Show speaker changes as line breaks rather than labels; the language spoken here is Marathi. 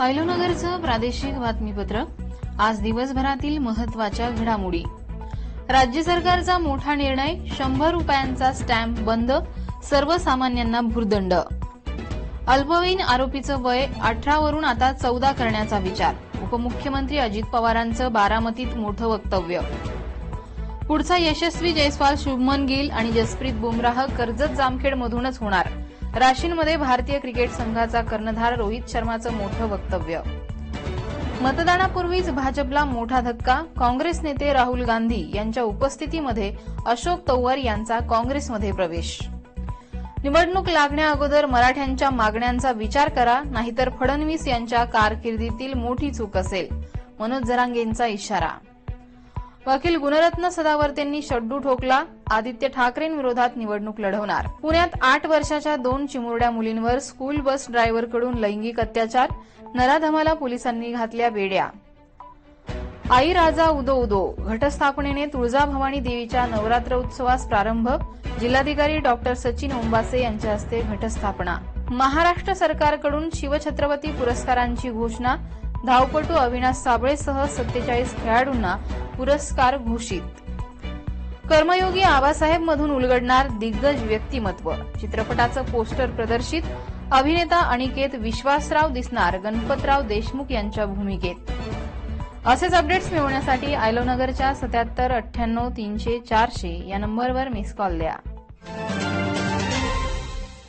ऐलोनगरचं प्रादेशिक बातमीपत्र. आज दिवसभरातील महत्त्वाच्या घडामोडी. राज्य सरकारचा मोठा निर्णय शंभर रुपयांचा स्टॅम्प बंद सर्वसामान्यांना भुर्दंड. अल्पवयीन आरोपीचं वय अठरावरून आता चौदा करण्याचा विचार. उपमुख्यमंत्री अजित पवारांचं बारामतीत मोठं वक्तव्य. पुढचा यशस्वी जयस्वाल शुभमन गिल आणि जसप्रीत बुमराह कर्जत जामखेडमधूनच होणार. राशींमध्ये भारतीय क्रिकेट संघाचा कर्णधार रोहित शर्माचं मोठं वक्तव्य. मतदानापूर्वीच भाजपला मोठा धक्का काँग्रेस नेते राहुल गांधी यांच्या उपस्थितीमध्ये अशोक तौवर यांचा काँग्रेसमध्ये प्रवेश. निवडणूक लागण्या अगोदर मराठ्यांच्या मागण्यांचा विचार करा नाहीतर फडणवीस यांच्या कारकिर्दीतील मोठी चूक असेल. मनोज जरांगेंचा इशारा. वकील गुणरत्न सदावर्तेंनी शड्डू ठोकला. आदित्य ठाकरेंविरोधात निवडणूक लढवणार. पुण्यात आठ वर्षाच्या दोन चिमुरड्या मुलींवर स्कूल बस ड्रायव्हरकडून लैंगिक अत्याचार नराधमाला पोलिसांनी घातल्या बेड्या. आई राजा उदो उदो घटस्थापनेने तुळजाभवानी देवीच्या नवरात्र उत्सवास प्रारंभ जिल्हाधिकारी डॉक्टर सचिन ओंबासे यांच्या हस्ते घटस्थापना. महाराष्ट्र सरकारकडून शिवछत्रपती पुरस्कारांची घोषणा धावपटू अविनाश साबळेसह सत्तेचाळीस खेळाडूंना पुरस्कार घोषित. कर्मयोगी आबासाहेब मधून उलगडणार दिग्गज व्यक्तिमत्व. चित्रपटाचं पोस्टर प्रदर्शित. अभिनेता अनिकेत विश्वासराव दिसणार गणपतराव देशमुख यांच्या भूमिकेत. असेच अपडेट्स मिळवण्यासाठी आयलोनगरच्या सत्याहत्तर अठ्ठ्याण्णव तीनशे चारशे या नंबरवर मिस कॉल द्या.